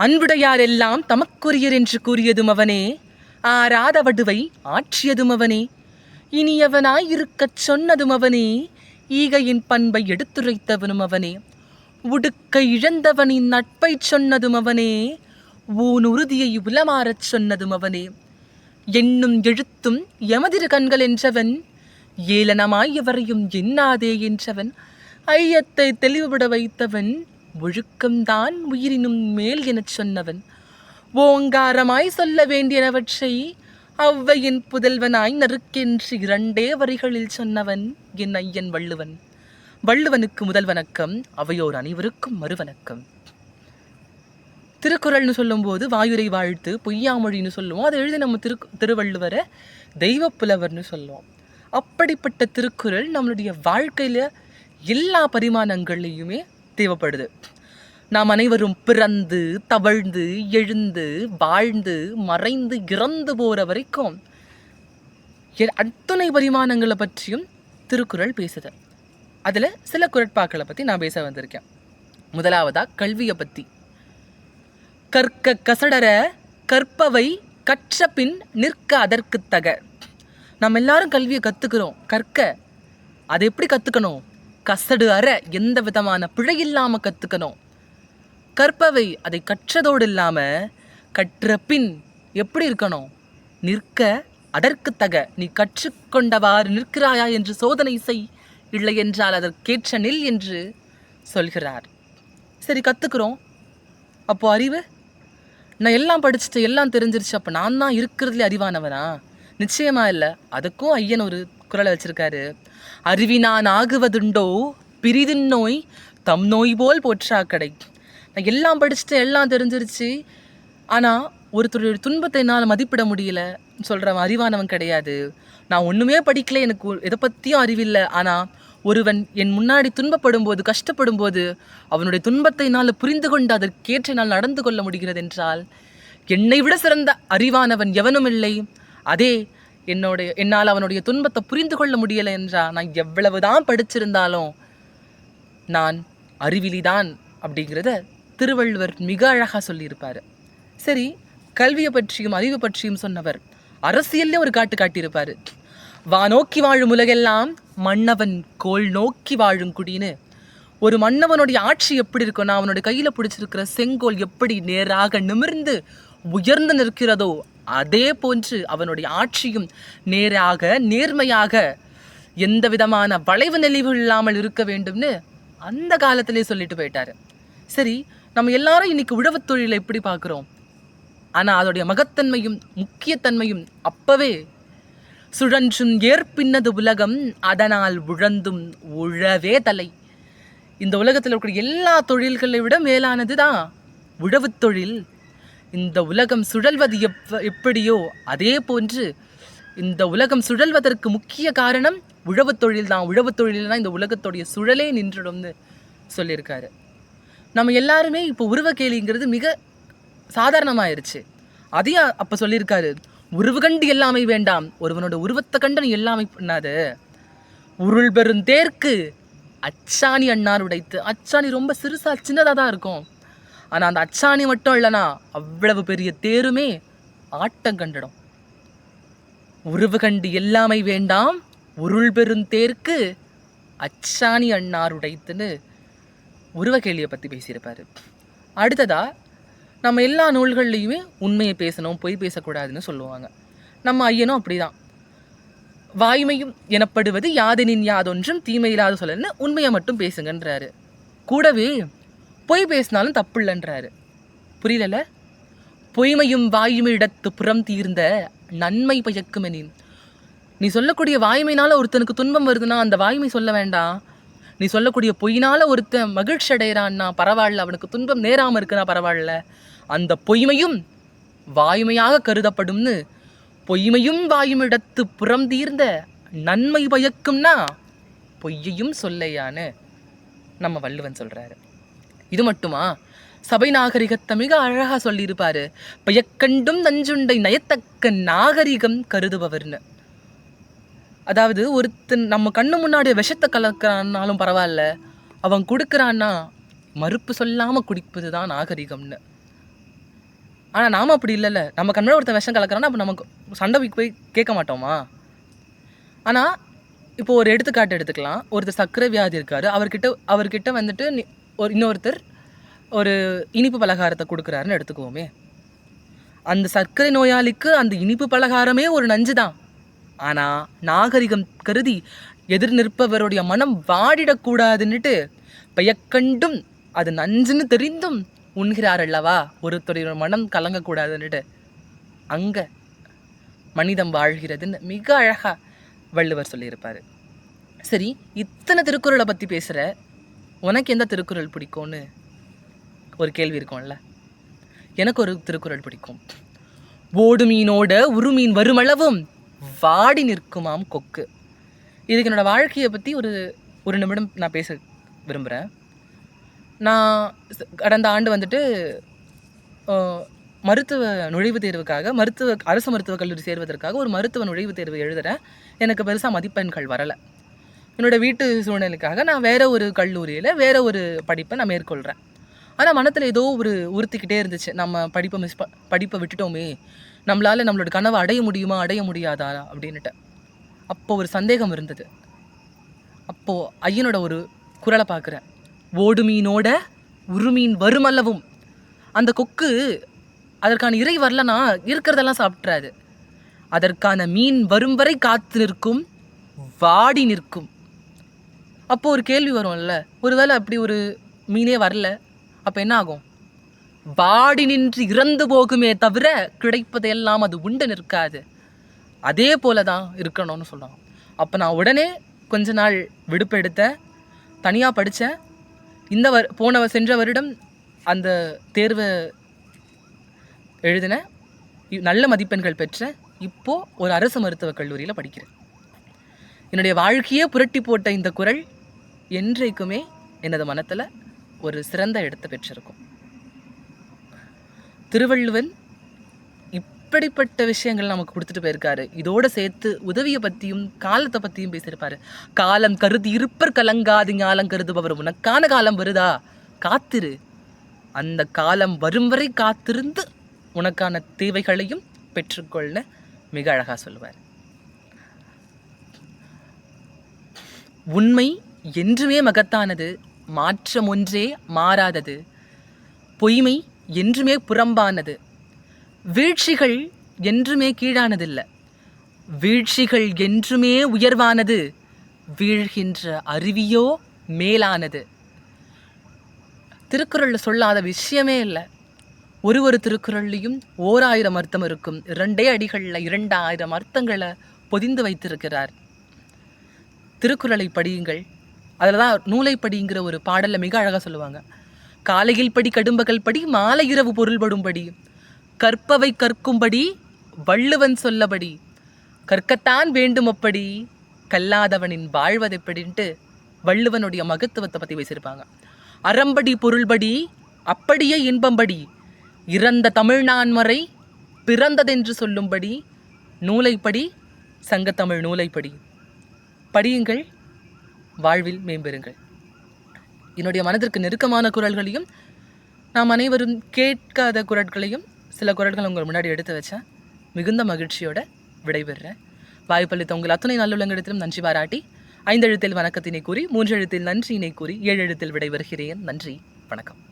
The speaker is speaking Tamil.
அன்புடையார் எல்லாம் தமக்குரியர் என்று கூறியதும் அவனே ஆராத வடுவை ஆற்றியதும் அவனே இனியவனாய் இருக்கச் சொன்னதும் அவனே ஈகையின் பண்பை எடுத்துரைத்தவனும் அவனே உடுக்க இழந்தவனின் நட்பைச் சொன்னதும் அவனே ஊன் உறுதியை உலமாறச் சொன்னதும் அவனே எண்ணும் எழுத்தும் எமதிரு கண்கள் என்றவன் ஏளனமாய் எவரையும் எண்ணாதே என்றவன் ஐயத்தை தெளிவுபட வைத்தவன் ஒழுக்கம்தான் உயிரினும் மேல் எனச் சொன்னவன். ஓங்காரமாய் சொல்ல வேண்டியனவற்றை அவ்வையின் புதல்வனாய் நறுக்கென்று இரண்டே வரிகளில் சொன்னவன் என் ஐயன் வள்ளுவன். வள்ளுவனுக்கு முதல் வணக்கம் அவையோர் அனைவருக்கும் மறுவணக்கம். திருக்குறள்னு சொல்லும்போது வாயுரை வாழ்த்து பொய்யாமொழின்னு சொல்லுவோம். அதை எழுதி நம்ம திரு திருவள்ளுவரை தெய்வ புலவர்னு சொல்லுவோம். அப்படிப்பட்ட திருக்குறள் நம்மளுடைய வாழ்க்கையில் எல்லா பரிமாணங்கள்லையுமே தேவைப்படுது. நாம் அனைவரும் பிறந்து தவழ்ந்து எழுந்து வாழ்ந்து மறைந்து இறந்து போகிற வரைக்கும் எ- அத்தனை பரிமாணங்களை பற்றியும் திருக்குறள் பேசுது. அதில் சில குரட்பாக்களை பற்றி நான் பேச வந்திருக்கேன். முதலாவதா கல்வியை பற்றி கற்க கசடர கற்பவை கற்ற பின் நிற்க அதற்கு தக. நம்ம எல்லாரும் கல்வியை கற்றுக்கிறோம் கற்க. அதை எப்படி கற்றுக்கணும் கசடு அற எந்த விதமான பிழை இல்லாமல் கற்றுக்கணும் கற்பவை அதை கற்றதோடு இல்லாமல் கற்ற பின் எப்படி இருக்கணும்? நிற்க அதற்கு தக நீ கற்றுக்கொண்டவாறு நிற்கிறாயா என்று சோதனை செய் இல்லை என்றால் அதற்கேற்ற நில் என்று சொல்கிறார். சரி கற்றுக்குறோம் அப்போ அறிவு? நான் எல்லாம் படிச்சுட்டு எல்லாம் தெரிஞ்சிருச்சு அப்போ நான் தான் இருக்கிறதுலே அறிவானவனா? நிச்சயமாக இல்லை. அதுக்கும் ஐயன் ஒரு குரலை வச்சுருக்காரு. அறிவினான் ஆகுவதுண்டோ பிரிதின் நோய் தம் நோய் போல் போற்றா கடை நான் எல்லாம் படிச்சுட்டு எல்லாம் தெரிஞ்சிருச்சு. ஆனால் ஒருத்தருடைய துன்பத்தை என்னால் மதிப்பிட முடியல. சொல்கிறவன் அறிவானவன் கிடையாது. நான் ஒன்றுமே படிக்கல எனக்கு எதை பற்றியும் அறிவில்லை. ஆனால் ஒருவன் என் முன்னாடி துன்பப்படும் போது கஷ்டப்படும் போது அவனுடைய துன்பத்தை என்னால் புரிந்து கொண்டு அதற்கேற்ற என்னால் நடந்து கொள்ள முடிகிறது என்றால் என்னை விட சிறந்த அறிவானவன் எவனும் இல்லை அதே என்னுடைய என்னால் அவனுடைய துன்பத்தை புரிந்து கொள்ள முடியலை என்றால் நான் எவ்வளவுதான் படிச்சிருந்தாலும் நான் அறிவிலிதான் அப்படிங்கிறத திருவள்ளுவர் மிக அழகாக சொல்லியிருப்பார். சரி கல்வியை பற்றியும் அறிவு பற்றியும் சொன்னவர் அரசியல்ல ஒரு காட்டு காட்டியிருப்பார். வா நோக்கி வாழும் உலகெல்லாம் மன்னவன் கோல் நோக்கி வாழும் குடின்னு. ஒரு மன்னவனுடைய ஆட்சி எப்படி இருக்கும்னா அவனுடைய கையில் பிடிச்சிருக்கிற செங்கோல் எப்படி நேராக நிமிர்ந்து உயர்ந்து நிற்கிறதோ அதே போன்று அவனுடைய ஆட்சியும் நேராக நேர்மையாக எந்த விதமான வளைவு நெளிவு இல்லாமல் இருக்க வேண்டும்னு அந்த காலத்திலே சொல்லிட்டு போயிட்டாரு. சரி நம்ம எல்லாரும் இன்னைக்கு உழவுத் தொழிலை எப்படி பார்க்குறோம்? ஆனால் அதோடைய மகத்தன்மையும் முக்கியத்தன்மையும் அப்பவே சுழன்றும் ஏற்பின்னது உலகம் அதனால் உழந்தும் உழவே தலை. இந்த உலகத்தில் இருக்கிற எல்லா தொழில்களை விட மேலானது தான் உழவுத் தொழில். இந்த உலகம் சுழல்வது எப் எப்படியோ அதே போன்று இந்த உலகம் சுழல்வதற்கு முக்கிய காரணம் உழவு தொழில் தான். உழவுத் தொழில்னா இந்த உலகத்துடைய சுழலே நின்றுடும்னு சொல்லியிருக்காரு. நம்ம எல்லாருமே இப்போ உருவக்கேலிங்கிறது மிக சாதாரணமாயிருச்சு. அதையும் அப்போ சொல்லியிருக்காரு உருவு கண்டு எல்லாமை வேண்டாம். ஒருவனோட உருவத்தை கண்டு நீ எல்லாமே பண்ணாது. உருள் பெரும் தேர்க்கு அச்சாணி அண்ணார் உடைத்து. அச்சாணி ரொம்ப சிறுசா சின்னதாக தான் இருக்கும். ஆனால் அந்த அச்சாணி மட்டும் இல்லைனா அவ்வளவு பெரிய தேருமே ஆட்டம் கண்டிடும். உருவு கண்டு எல்லாமை வேண்டாம் உருள் பெரும் தேர்க்கு அச்சாணி அண்ணார் உடைத்துன்னு உருவக்கேலியை பற்றி பேசியிருப்பாரு. அடுத்ததாக நம்ம எல்லா நூல்கள்லையுமே உண்மையை பேசணும் பொய் பேசக்கூடாதுன்னு சொல்லுவாங்க. நம்ம ஐயனும் அப்படிதான். வாய்மையும் எனப்படுவது யாதெனின் யாதொன்றும் தீமையில்லாத சொல்லன்னு உண்மையை மட்டும் பேசுங்கன்றாரு. கூடவே பொய் பேசினாலும் தப்பு இல்லைன்றாரு புரியலல பொய்மையும் வாய்மையிடத்து புறம் தீர்ந்த நன்மை பயக்குமெனின். நீ சொல்லக்கூடிய வாய்மையினால ஒருத்தனுக்கு துன்பம் வருதுன்னா அந்த வாய்மை சொல்ல வேண்டாம் நீ சொல்லக்கூடிய பொய்னால ஒருத்தன் மகிழ்ச்சி அடைகிறான்னா பரவாயில்ல அவனுக்கு துன்பம் நேராமல் இருக்குன்னா பரவாயில்ல. அந்த பொய்மையும் வாய்மையாக கருதப்படும்னு பொய்மையும் வாயுமிடத்து புறம் தீர்ந்த நன்மை பயக்கும்னா பொய்யையும் சொல்லையான்னு நம்ம வள்ளுவன் சொல்கிறாரு இது மட்டுமா? சபை நாகரிகத்தை மிக அழகாக சொல்லியிருப்பாரு. பயக்கண்டும் நஞ்சுண்டை நயத்தக்க நாகரிகம் கருதுபவர்னு. அதாவது ஒருத்தன் நம்ம கண்ணு முன்னாடி விஷத்தை கலக்கிறான்னாலும் பரவாயில்ல. அவன் கொடுக்குறான்னா மறுப்பு சொல்லாமல் குடிப்பது தான் நாகரிகம்னு. ஆனால் நாம் அப்படி இல்லைல்ல. நம்ம கண்ணோட ஒருத்தன் விஷம் கலக்கிறான்னா அப்போ நமக்கு சண்டை போய் போய் கேட்க மாட்டோமா? ஆனால் இப்போ ஒரு எடுத்துக்காட்டு எடுத்துக்கலாம். ஒருத்தர் சர்க்கரை வியாதி இருக்காரு. அவர்கிட்ட அவர்கிட்ட வந்துட்டு ஒரு இன்னொருத்தர் ஒரு இனிப்பு பலகாரத்தை கொடுக்குறாருன்னு எடுத்துக்குவோமே. அந்த சர்க்கரை நோயாளிக்கு அந்த இனிப்பு பலகாரமே ஒரு நஞ்சு தான். ஆனால் நாகரிகம் கருதி எதிர் நிற்பவருடைய மனம் வாடிடக்கூடாதுன்னுட்டு பெயக்கண்டும் அது நஞ்சுன்னு தெரிந்தும் உண்கிறார் அல்லவா? ஒருத்தருடைய மனம் கலங்கக்கூடாதுன்னுட்டு. அங்கே மனிதம் வாழ்கிறதுன்னு மிக அழகாக வள்ளுவர் சொல்லியிருப்பார். சரி இத்தனை திருக்குறளை பற்றி பேசுகிற உனக்கு எந்த திருக்குறள் பிடிக்கும்னு ஒரு கேள்வி இருக்கும்ல. எனக்கு ஒரு திருக்குறள் பிடிக்கும். ஓடு மீனோட உருமீன் வருமளவும் வாடி நிற்குமாம் கொக்கு. இதுக்கு என்னோடய வாழ்க்கையை பற்றி ஒரு ஒரு நிமிடம் நான் பேச விரும்புகிறேன் நான் கடந்த ஆண்டு வந்துட்டு மருத்துவ நுழைவுத் தேர்வுக்காக மருத்துவ அரசு மருத்துவக் கல்லூரி சேர்வதற்காக ஒரு மருத்துவ நுழைவுத் தேர்வு எழுதுகிறேன் எனக்கு பெருசாக மதிப்பெண்கள் வரலை. என்னோட வீட்டு சூழ்நிலைக்காக நான் வேறு ஒரு கல்லூரியில் வேறு ஒரு படிப்பை நான் மேற்கொள்கிறேன் ஆனால் மனத்தில் ஏதோ ஒரு உறுத்திக்கிட்டே இருந்துச்சு. நம்ம படிப்பை மிஸ் ப படிப்பை விட்டுட்டோமே நம்மளால் நம்மளோட கனவை அடைய முடியுமா அடைய முடியாதா அப்படின்னுட்டு. அப்போ ஒரு சந்தேகம் இருந்தது. அப்போது ஐயனோட ஒரு குரலை பார்க்குறேன். ஓடு மீனோட உருமீன் வருமல்லவும். அந்த கொக்கு அதற்கான இறை வரலனா இருக்கிறதெல்லாம் சாப்பிட்றாது. அதற்கான மீன் வரும் வரை காத்து நிற்கும் வாடி நிற்கும். அப்போது ஒரு கேள்வி வரும்ல ஒருவேளை அப்படி ஒரு மீனே வரல அப்போ என்ன ஆகும்? வாடி நின்று இறந்து போகுமே தவிர கிடைப்பதையெல்லாம் அது உண்டு நிற்காது. அதே போல தான் இருக்கணும்னு சொல்லுவாங்க அப்போ நான் உடனே கொஞ்ச நாள் விடுப்பு எடுத்தேன் தனியாக படித்தேன் இந்த வர் போன சென்ற வருடம் அந்த தேர்வை எழுதினேன். நல்ல மதிப்பெண்கள் பெற்றேன். இப்போது ஒரு அரசு மருத்துவக் கல்லூரியில் படிக்கிறேன். என்னுடைய வாழ்க்கையே புரட்டி போட்ட இந்த குரல் என்றைக்குமே எனது மனத்தில் ஒரு சிறந்த இடத்தை பெற்றிருக்கும். திருவள்ளுவன் இப்படிப்பட்ட விஷயங்கள் நமக்கு கொடுத்துட்டு போயிருக்காரு. இதோடு சேர்த்து உதவியை பற்றியும் காலத்தை பற்றியும் பேசியிருப்பாரு. காலம் கருதி இருப்பர் கலங்காது ஞாலம் கருதுபவர் உனக்கான காலம் வருதா? காத்திரு. அந்த காலம் வரும் வரை காத்திருந்து உனக்கான தேவைகளையும் பெற்றுக்கொள்ள மிக அழகாக சொல்லுவார். உண்மை என்றுமே மகத்தானது மாற்றம் ஒன்றே மாறாதது. பொய்மை என்றுமே புறம்பானது. வீழ்ச்சிகள் என்றுமே கீழானதில்லை. வீழ்ச்சிகள் என்றுமே உயர்வானது. வீழ்கின்ற அருவியோ மேலானது. திருக்குறளில் சொல்லாத விஷயமே இல்லை. ஒரு ஒரு திருக்குறள்லையும் ஓர் ஆயிரம் அர்த்தம் இருக்கும். இரண்டே அடிகளில் இரண்டாயிரம் அர்த்தங்களை பொதிந்து வைத்திருக்கிறார். திருக்குறளை படியுங்கள். அதில் தான் நூலைப்படிங்கிற ஒரு பாடலில் மிக அழகாக சொல்லுவாங்க. காலையில் படி கடும்பகல் படி மாலை இரவு பொருள்படும்படி கற்பவை கற்கும்படி வள்ளுவன் சொல்லபடி. கற்கத்தான் வேண்டும் அப்படி கல்லாதவனின் வாழ்வதெப்படின்ட்டு வள்ளுவனுடைய மகத்துவத்தை பற்றி பேசியிருப்பாங்க. அறம்படி பொருள்படி அப்படியே இன்பம்படி இறந்த தமிழ்நான்மறை பிறந்ததென்று சொல்லும்படி நூலைப்படி சங்கத்தமிழ் நூலைப்படி. படியுங்கள். வாழ்வில் மேம்பெறுங்கள். என்னுடைய மனதிற்கு நெருக்கமான குரல்களையும் நாம் அனைவரும் கேட்காத குரல்களையும் சில குரல்கள் உங்கள் முன்னாடி எடுத்து வச்சேன். மிகுந்த மகிழ்ச்சியோட விடைபெறுறேன். வாய்ப்பளித்த உங்கள் அத்தனை நல்லுள்ளங்களிடத்திலும் நன்றி பாராட்டி ஐந்தெழுத்தில் வணக்கத்தினை கூறி மூன்றெழுத்தில் நன்றியினை கூறி ஏழெழுத்தில் விடைபெறுகிறேன். நன்றி வணக்கம்.